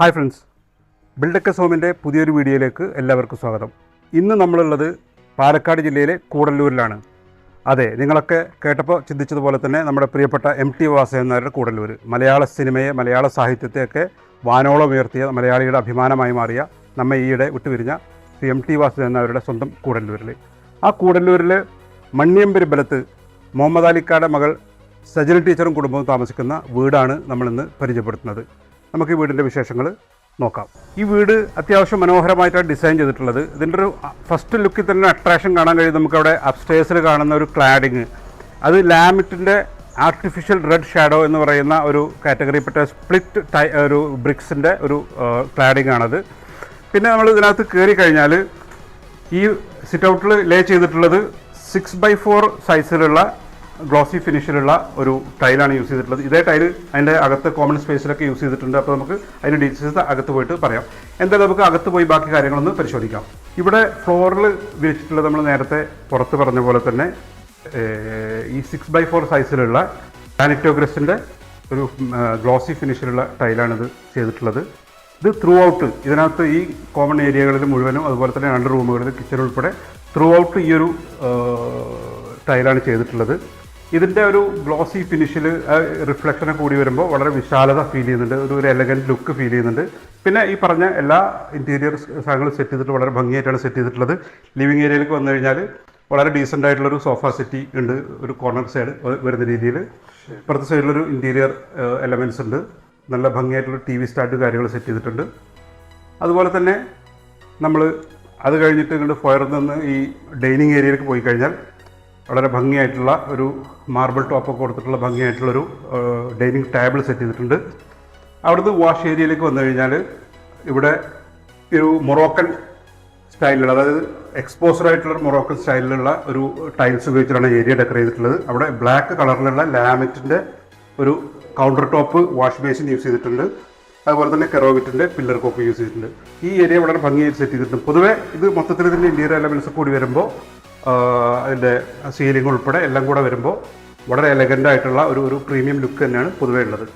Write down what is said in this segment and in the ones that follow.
Hi friends. ബിൽഡക്കസ് ഹോമിന്റെ പുതിയൊരു വീഡിയോയിലേക്ക് എല്ലാവർക്കും സ്വാഗതം. ഇന്ന് നമ്മളുള്ളത് പാലക്കാട് ജില്ലയിലെ കൂടല്ലൂരിലാണ്. അതെ നിങ്ങളൊക്കെ കേട്ടപ്പോൾ ചിന്തിച്ചതുപോലെ തന്നെ നമ്മുടെ പ്രിയപ്പെട്ട എം ടി വാസുദേവനായരുടെ കൂടല്ലൂർ മലയാള സിനിമയെ മലയാള സാഹിത്യത്തെയൊക്കെ വാനോളം ഉയർത്തിയ മലയാളിയുടെ അഭിമാനമായി മാറിയ നമ്മെ ഈയിടെ വിട്ടുപിരിഞ്ഞ ശ്രീ എം ടി വാസുദേവനായരുടെ സ്വന്തം കൂടല്ലൂരിൽ ആ കൂടല്ലൂരിൽ മണ്ണിയമ്പരി ബലത്ത് മുഹമ്മദ് അലിക്കാടെ മകൾ സജൽ ടീച്ചറും കുടുംബവും താമസിക്കുന്ന വീടാണ് നമ്മളിന്ന് പരിചയപ്പെടുത്തുന്നത്. നമുക്ക് ഈ വീടിന്റെ വിശേഷങ്ങൾ നോക്കാം. ഈ വീട് അത്യാവശ്യം മനോഹരമായിട്ടാണ് ഡിസൈൻ ചെയ്തിട്ടുള്ളത്. ഇതിന്റെ ഒരു ഫസ്റ്റ് ലുക്കിൽ തന്നെ അട്രാക്ഷൻ കാണാൻ കഴിയും. നമുക്കവിടെ അപ്സ്റ്റേഴ്സിൽ കാണുന്ന ഒരു ക്ലാഡിങ് അത് ലാമിറ്റിന്റെ ആർട്ടിഫിഷ്യൽ റെഡ് ഷാഡോ എന്ന് പറയുന്ന ഒരു കാറ്റഗറിയിൽപ്പെട്ട സ്പ്ലിറ്റ് ടൈ ഒരു ബ്രിക്സിന്റെ ഒരു ക്ലാഡിംഗ് ആണത്. പിന്നെ നമ്മൾ ഇതിനകത്ത് കയറി കഴിഞ്ഞാൽ ഈ സിറ്റ് ഔട്ടിൽ ലേ ചെയ്തിട്ടുള്ളത് സിക്സ് ബൈ ഫോർ സൈസിലുള്ള ഗ്ലോസി ഫിനിഷിലുള്ള ഒരു ടൈലാണ് യൂസ് ചെയ്തിട്ടുള്ളത്. ഇതേ ടൈൽ അതിന്റെ അകത്ത് കോമൺ സ്പേസിലൊക്കെ യൂസ് ചെയ്തിട്ടുണ്ട്. അപ്പോൾ നമുക്ക് അതിന്റെ ഡീറ്റെയിൽസ് അകത്ത് പോയിട്ട് പറയാം. എന്തായാലും നമുക്ക് അകത്ത് പോയി ബാക്കി കാര്യങ്ങളൊന്ന് പരിശോധിക്കാം. ഇവിടെ ഫ്ലോറിൽ വിരിച്ചിട്ടുള്ളത് നമ്മൾ നേരത്തെ പുറത്ത് പറഞ്ഞ പോലെ തന്നെ ഈ സിക്സ് ബൈ ഫോർ സൈസിലുള്ള സാനിറ്റോഗ്രസിന്റെ ഒരു ഗ്ലോസി ഫിനിഷിലുള്ള ടൈലാണിത് ചെയ്തിട്ടുള്ളത്. ഇത് ത്രൂ ഔട്ട് ഇതിനകത്ത് ഈ കോമൺ ഏരിയകളിൽ മുഴുവനും അതുപോലെ തന്നെ രണ്ട് റൂമുകളിൽ കിച്ചൺ ഉൾപ്പെടെ ത്രൂ ഔട്ട് ഈ ഒരു ടൈലാണ് ചെയ്തിട്ടുള്ളത്. ഇതിന്റെ ഒരു ഗ്ലോസി ഫിനിഷിൽ റിഫ്ലക്ഷനെ കൂടി വരുമ്പോൾ വളരെ വിശാലത ഫീൽ ചെയ്യുന്നുണ്ട്. ഒരു ഒരു എലഗന്റ് ലുക്ക് ഫീൽ ചെയ്യുന്നുണ്ട്. പിന്നെ ഈ പറഞ്ഞ എല്ലാ ഇന്റീരിയർ സാധനങ്ങളും സെറ്റ് ചെയ്തിട്ട് വളരെ ഭംഗിയായിട്ടാണ് സെറ്റ് ചെയ്തിട്ടുള്ളത്. ലിവിങ് ഏരിയയിലേക്ക് വന്നു കഴിഞ്ഞാൽ വളരെ ഡീസന്റ് ആയിട്ടുള്ളൊരു സോഫ സെറ്റി ഉണ്ട്. ഒരു കോർണർ സൈഡ് വരുന്ന രീതിയിൽ ഇപ്പുറത്തെ സൈഡിലൊരു ഇന്റീരിയർ എലമെന്റ്സ് ഉണ്ട്. നല്ല ഭംഗിയായിട്ടുള്ള ടി വി സ്റ്റാൻഡ് കാര്യങ്ങൾ സെറ്റ് ചെയ്തിട്ടുണ്ട്. അതുപോലെ തന്നെ നമ്മൾ അത് കഴിഞ്ഞിട്ട് ഇങ്ങോട്ട് ഫയർ നിന്ന് ഈ ഡൈനിങ് ഏരിയയിലേക്ക് പോയി കഴിഞ്ഞാൽ വളരെ ഭംഗിയായിട്ടുള്ള ഒരു മാർബിൾ ടോപ്പൊക്കെ കൊടുത്തിട്ടുള്ള ഭംഗിയായിട്ടുള്ളൊരു ഡൈനിങ് ടേബിൾ സെറ്റ് ചെയ്തിട്ടുണ്ട്. അവിടുന്ന് വാഷ് ഏരിയയിലേക്ക് വന്നു കഴിഞ്ഞാൽ ഇവിടെ ഒരു മൊറോക്കൻ സ്റ്റൈലിലുള്ള അതായത് എക്സ്പോസർ ആയിട്ടുള്ള മൊറോക്കൻ സ്റ്റൈലിലുള്ള ഒരു ടൈൽസ് ഉപയോഗിച്ചിട്ടാണ് ഏരിയ ഡെക്കറേറ്റ് ചെയ്തിട്ടുള്ളത്. അവിടെ ബ്ലാക്ക് കളറിലുള്ള ലാമറ്റിന്റെ ഒരു counter top wash basin use ചെയ്തിട്ടുണ്ട്. അതുപോലെ തന്നെ കെറോവിറ്റിന്റെ പില്ലർ കോപ്പ് യൂസ് ചെയ്തിട്ടുണ്ട്. ഈ ഏരിയ വളരെ ഭംഗിയായിട്ട് സെറ്റ് ചെയ്തിട്ടുണ്ട്. പൊതുവേ ഇത് മൊത്തത്തിൽ ഇതിന്റെ ഇന്റീരിയർ എലമെൻസ് കൂടി വരുമ്പോൾ അതിന്റെ സീലിംഗ് ഉൾപ്പെടെ എല്ലാം കൂടെ വരുമ്പോൾ വളരെ എലഗന്റ് ആയിട്ടുള്ള ഒരു ഒരു പ്രീമിയം ലുക്ക് തന്നെയാണ് പൊതുവേ ഉള്ളത്.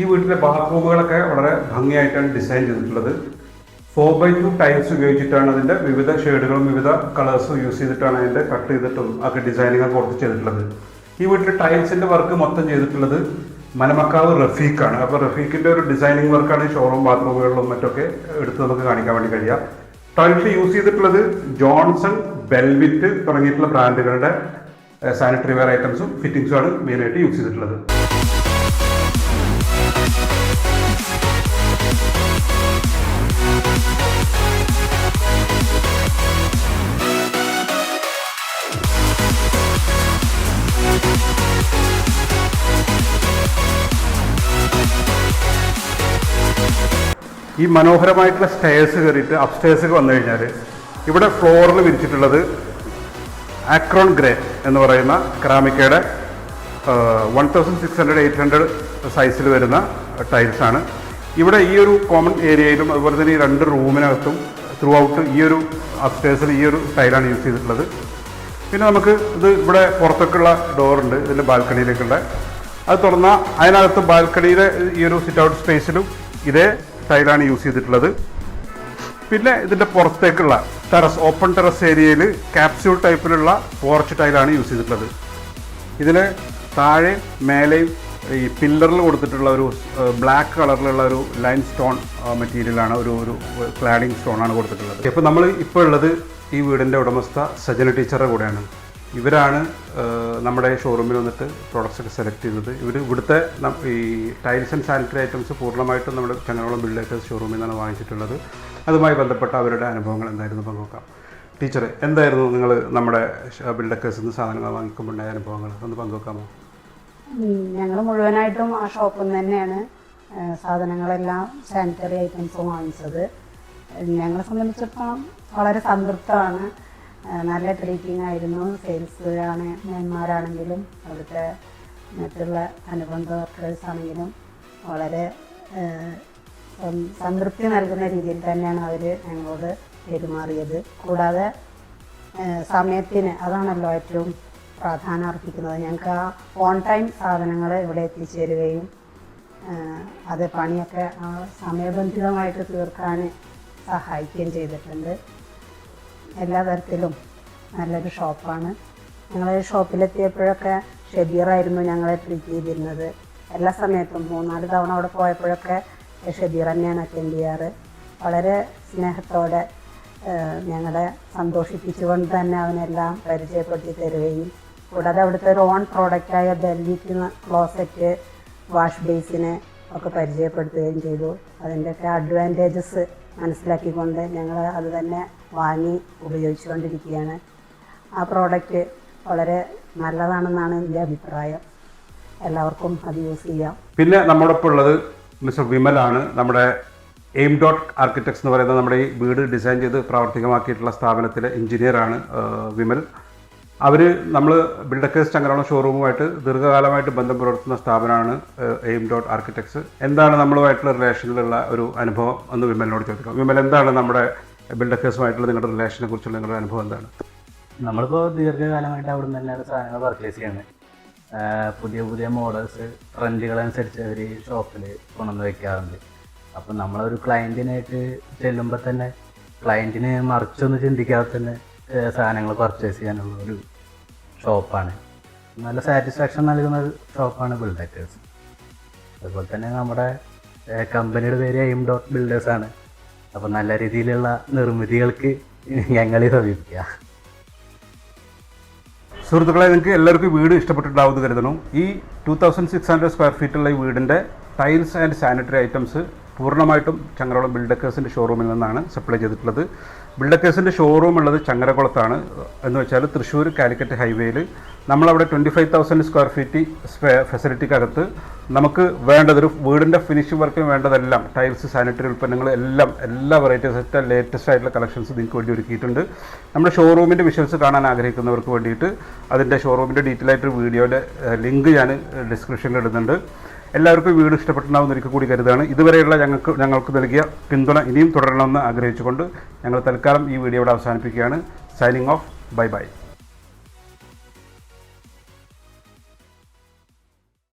ഈ വീട്ടിലെ ബാത്റൂമുകളൊക്കെ വളരെ ഭംഗിയായിട്ടാണ് ഡിസൈൻ ചെയ്തിട്ടുള്ളത്. ഫോർ ബൈ ടു ടൈൽസ് ഉപയോഗിച്ചിട്ടാണ് അതിന്റെ വിവിധ ഷെയ്ഡുകളും വിവിധ കളേഴ്സും യൂസ് ചെയ്തിട്ടാണ് അതിന്റെ കട്ട് ചെയ്തിട്ടും ഒക്കെ ഡിസൈനിങ് കൊടുത്ത് ചെയ്തിട്ടുള്ളത്. ഈ വീട്ടിൽ ടൈൽസിന്റെ വർക്ക് മൊത്തം ചെയ്തിട്ടുള്ളത് മലമക്കാവ് റഫീഖാണ്. അപ്പോൾ റഫീഖിന്റെ ഒരു ഡിസൈനിങ് വർക്കാണ് ഷോറൂം ബാത്റൂമുകളിലും മറ്റൊക്കെ എടുത്ത് നമുക്ക് കാണിക്കാൻ വേണ്ടി കഴിയുക ടൈൽസ് യൂസ് ചെയ്തിട്ടുള്ളത് ജോൺസൺ ബെൽവിറ്റ് തുടങ്ങിയിട്ടുള്ള ബ്രാൻഡുകളുടെ സാനിറ്ററി വെയർ ഐറ്റംസും ഫിറ്റിംഗ്സും ആണ് മെയിനായിട്ട് യൂസ് ചെയ്തിട്ടുള്ളത്. ഈ മനോഹരമായിട്ടുള്ള സ്റ്റേഴ്സ് കയറിയിട്ട് അപ്സ്റ്റേഴ്സ് വന്നു കഴിഞ്ഞാൽ ഇവിടെ ഫ്ലോറിൽ വിരിച്ചിട്ടുള്ളത് ആക്രോൺ ഗ്രേ എന്ന് പറയുന്ന കറാമിക്കയുടെ one thousand six hundred eight hundred സൈസിൽ വരുന്ന ടൈൽസ് ആണ്. ഇവിടെ ഈ ഒരു കോമൺ ഏരിയയിലും അതുപോലെ തന്നെ ഈ രണ്ട് റൂമിനകത്തും ത്രൂ ഔട്ട് ഈ ഒരു അപ്സ്റ്റേഴ്സിൽ ഈ ഒരു ടൈലാണ് യൂസ് ചെയ്തിട്ടുള്ളത്. പിന്നെ നമുക്ക് ഇത് ഇവിടെ പുറത്തേക്കുള്ള ഡോറുണ്ട് ഇതിന്റെ ബാൽക്കണിയിലേക്കുള്ള അത് തുറന്നാൽ അതിനകത്ത് ബാൽക്കണിയിലെ ഈ ഒരു സിറ്റ് ഔട്ട് സ്പേസിലും ഇതേ ടൈലാണ് യൂസ് ചെയ്തിട്ടുള്ളത്. പിന്നെ ഇതിന്റെ പുറത്തേക്കുള്ള ടെറസ് ഓപ്പൺ ടെറസ് ഏരിയയിൽ ക്യാപ്സ്യൂൾ ടൈപ്പിലുള്ള പോർച്ച് ടൈലാണ് യൂസ് ചെയ്തിട്ടുള്ളത്. ഇതിൽ താഴെ മേലെയും ഈ പില്ലറിൽ കൊടുത്തിട്ടുള്ള ഒരു ബ്ലാക്ക് കളറിലുള്ള ഒരു ലൈൻ സ്റ്റോൺ മെറ്റീരിയലാണ് ഒരു ഒരു ക്ലാഡിങ് സ്റ്റോണാണ് കൊടുത്തിട്ടുള്ളത്. ഇപ്പോൾ നമ്മൾ ഇപ്പോൾ ഉള്ളത് ഈ വീടിന്റെ ഉടമസ്ഥ സജന ടീച്ചറുടെ കൂടെയാണ്. ഇവരാണ് നമ്മുടെ ഷോറൂമിൽ വന്നിട്ട് പ്രോഡക്റ്റ്സ് ഒക്കെ സെലക്ട് ചെയ്തത്. ഇവർ ഇവിടുത്തെ ഈ ടൈൽസ് ആൻഡ് സാനിറ്ററി ഐറ്റംസ് പൂർണമായിട്ടും നമ്മുടെ ചങ്ങനോളം ബിൽഡേഴ്സ് ഷോറൂമിൽ നിന്നാണ് വാങ്ങിച്ചിട്ടുള്ളത്. അതുമായി ബന്ധപ്പെട്ട അവരുടെ അനുഭവങ്ങൾ എന്തായിരുന്നു പങ്കുവെക്കാം ടീച്ചറെ എന്തായിരുന്നു നിങ്ങൾ നമ്മുടെ ബിൽഡക്കേഴ്സിൽ നിന്ന് സാധനങ്ങൾ വാങ്ങിക്കുമ്പോൾ ഉണ്ടായ അനുഭവങ്ങൾ? ഒന്ന് പങ്കുവെക്കാമോ? ഞങ്ങൾ മുഴുവനായിട്ടും ആ ഷോപ്പിൽ നിന്ന് തന്നെയാണ് സാധനങ്ങളെല്ലാം സാനിറ്ററി ഐറ്റംസ് വാങ്ങിച്ചത്. ഞങ്ങളെ സംബന്ധിച്ചിടത്തോളം വളരെ സംതൃപ്തമാണ്. നല്ല ട്രീറ്റിംഗ് ആയിരുന്നു. സെയിൽസ് ആണ് മേന്മാരാണെങ്കിലും അവിടുത്തെ മറ്റുള്ള അനുബന്ധ വർക്കേഴ്സ് ആണെങ്കിലും വളരെ സംതൃപ്തി നൽകുന്ന രീതിയിൽ തന്നെയാണ് അവർ ഞങ്ങളോട് പെരുമാറിയത്. കൂടാതെ സമയത്തിന് അതാണല്ലോ ഏറ്റവും പ്രാധാന്യം അർപ്പിക്കുന്നത്. ഞങ്ങൾക്ക് ആ ഓൺ ടൈം സാധനങ്ങൾ ഇവിടെ എത്തിച്ചേരുകയും അത് പണിയൊക്കെ സമയബന്ധിതമായിട്ട് തീർക്കാൻ സഹായിക്കുകയും ചെയ്തിട്ടുണ്ട്. എല്ലാ തരത്തിലും നല്ലൊരു ഷോപ്പാണ്. ഞങ്ങൾ ഷോപ്പിലെത്തിയപ്പോഴൊക്കെ ഷബീറായിരുന്നു ഞങ്ങളെ ട്രീറ്റ് ചെയ്തിരുന്നത്. എല്ലാ സമയത്തും മൂന്നാൽ തവണ അവിടെ പോയപ്പോഴൊക്കെ ഷെബീർ തന്നെയാണ് അറ്റൻഡ് ചെയ്യാറ്. വളരെ സ്നേഹത്തോടെ ഞങ്ങളെ സന്തോഷിപ്പിച്ചുകൊണ്ട് തന്നെ അവനെല്ലാം പരിചയപ്പെടുത്തി തരികയും കൂടാതെ അവിടുത്തെ ഒരു ഓൺ പ്രോഡക്റ്റായ ബെല്ലിക്കുന്ന ക്ലോസറ്റ് വാഷ് ബേസിനെ ഒക്കെ പരിചയപ്പെടുത്തുകയും ചെയ്തു. അതിന്റെയൊക്കെ അഡ്വാന്റേജസ് മനസ്സിലാക്കിക്കൊണ്ട് ഞങ്ങൾ അത് തന്നെ വാങ്ങി ഉപയോഗിച്ചുകൊണ്ടിരിക്കുകയാണ്. ആ പ്രോഡക്റ്റ് വളരെ നല്ലതാണെന്നാണ് എന്റെ അഭിപ്രായം. എല്ലാവർക്കും അത് യൂസ് ചെയ്യാം. പിന്നെ നമ്മോടൊപ്പം ഉള്ളത് മിസ്റ്റർ വിമലാണ് നമ്മുടെ എയിം ഡോട്ട് ആർക്കിടെക്ട്സ് എന്ന് പറയുന്ന നമ്മുടെ ഈ വീട് ഡിസൈൻ ചെയ്ത് പ്രാവർത്തികമാക്കിയിട്ടുള്ള സ്ഥാപനത്തിലെ എഞ്ചിനീയറാണ് വിമൽ. അവർ നമ്മൾ ബിൽഡക്കേഴ്സ് ചങ്ങരോളം ഷോറൂമുമായിട്ട് ദീർഘകാലമായിട്ട് ബന്ധം പുലർത്തുന്ന സ്ഥാപനമാണ് എയിം ഡോട്ട് ആർക്കിടെക്ട്സ്. എന്താണ് നമ്മളുമായിട്ടുള്ള റിലേഷനിലുള്ള ഒരു അനുഭവം എന്ന് വിമലിനോട് ചോദിക്കാം. വിമൽ എന്താണ് നമ്മുടെ ബിൽഡക്കേഴ്സുമായിട്ടുള്ള നിങ്ങളുടെ റിലേഷനെ കുറിച്ചുള്ള നിങ്ങളുടെ അനുഭവം എന്താണ്? നമ്മളിപ്പോൾ ദീർഘകാലമായിട്ട് അവിടെ നിന്ന് തന്നെ സാധനങ്ങൾ പർച്ചേസ് ചെയ്യാണ്. പുതിയ പുതിയ മോഡൽസ് ട്രെൻഡുകളനുസരിച്ച് അവർ ഷോപ്പിൽ കൊണ്ടുവന്ന് വയ്ക്കാറുണ്ട് അപ്പം നമ്മളൊരു ക്ലയന്റിനായിട്ട് ചെല്ലുമ്പോൾ തന്നെ ക്ലയന്റിന് മറിച്ചൊന്നും ചിന്തിക്കാതെ തന്നെ സാധനങ്ങൾ പർച്ചേസ് ചെയ്യാനുള്ള ഒരു ഷോപ്പാണ്. നല്ല സാറ്റിസ്ഫാക്ഷൻ നൽകുന്ന ഒരു ഷോപ്പാണ് ബിൽഡേക്കേഴ്സ് അതുപോലെ തന്നെ നമ്മുടെ കമ്പനിയുടെ പേര് എയിം ഡോട്ട് ബിൽഡേഴ്സ് ആണ്. അപ്പം നല്ല രീതിയിലുള്ള നിർമ്മിതികൾക്ക് ഞങ്ങളെ സമീപിക്കുക സുഹൃത്തുക്കളെ നിങ്ങൾക്ക് എല്ലാവർക്കും വീട് ഇഷ്ടപ്പെട്ടിട്ടുണ്ടാവുമെന്ന് കരുതണം. ഈ two thousand six hundred square ഫീറ്റുള്ള ഈ വീടിന്റെ ടൈൽസ് ആൻഡ് സാനിറ്ററി ഐറ്റംസ് പൂർണമായിട്ടും ചങ്ങരകുളം ബിൽഡക്കേഴ്സിന്റെ ഷോറൂമിൽ നിന്നാണ് സപ്ലൈ ചെയ്തിട്ടുള്ളത്. ബിൽഡക്കേഴ്സിന്റെ ഷോറൂം ഉള്ളത് ചങ്ങരകുളത്താണ്. എന്ന് വെച്ചാൽ തൃശ്ശൂർ കാലിക്കറ്റ് ഹൈവേയിൽ നമ്മളവിടെ twenty five thousand square feet ഫെസിലിറ്റിക്കകത്ത് നമുക്ക് വേണ്ടതൊരു വീടിന്റെ ഫിനിഷിംഗ് വർക്കിന് വേണ്ടതെല്ലാം ടൈൽസ് സാനിറ്ററി ഉൽപ്പന്നങ്ങൾ എല്ലാം എല്ലാ വെറൈറ്റീസ് സെറ്റ് ലേറ്റസ്റ്റ് ആയിട്ടുള്ള കളക്ഷൻസ് നിങ്ങൾക്ക് വേണ്ടി ഒരുക്കിയിട്ടുണ്ട്. നമ്മുടെ ഷോറൂമിന്റെ വിഷ്വൽസ് കാണാൻ ആഗ്രഹിക്കുന്നവർക്ക് വേണ്ടിയിട്ട് അതിന്റെ ഷോറൂമിന്റെ ഡീറ്റെയിൽ ആയിട്ടൊരു വീഡിയോയുടെ ലിങ്ക് ഞാൻ ഡിസ്ക്രിപ്ഷനിൽ ഇടുന്നുണ്ട്. എല്ലാവർക്കും വീട് ഇഷ്ടപ്പെട്ടുണ്ടാവുന്ന ഒരിക്കൽ കൂടി കരുതാണ്. ഇതുവരെയുള്ള ഞങ്ങൾക്ക് ഞങ്ങൾക്ക് നൽകിയ പിന്തുണ ഇനിയും തുടരണമെന്ന് ആഗ്രഹിച്ചുകൊണ്ട് ഞങ്ങൾ തൽക്കാലം ഈ വീഡിയോ ഇവിടെ അവസാനിപ്പിക്കുകയാണ്. Signing off bye bye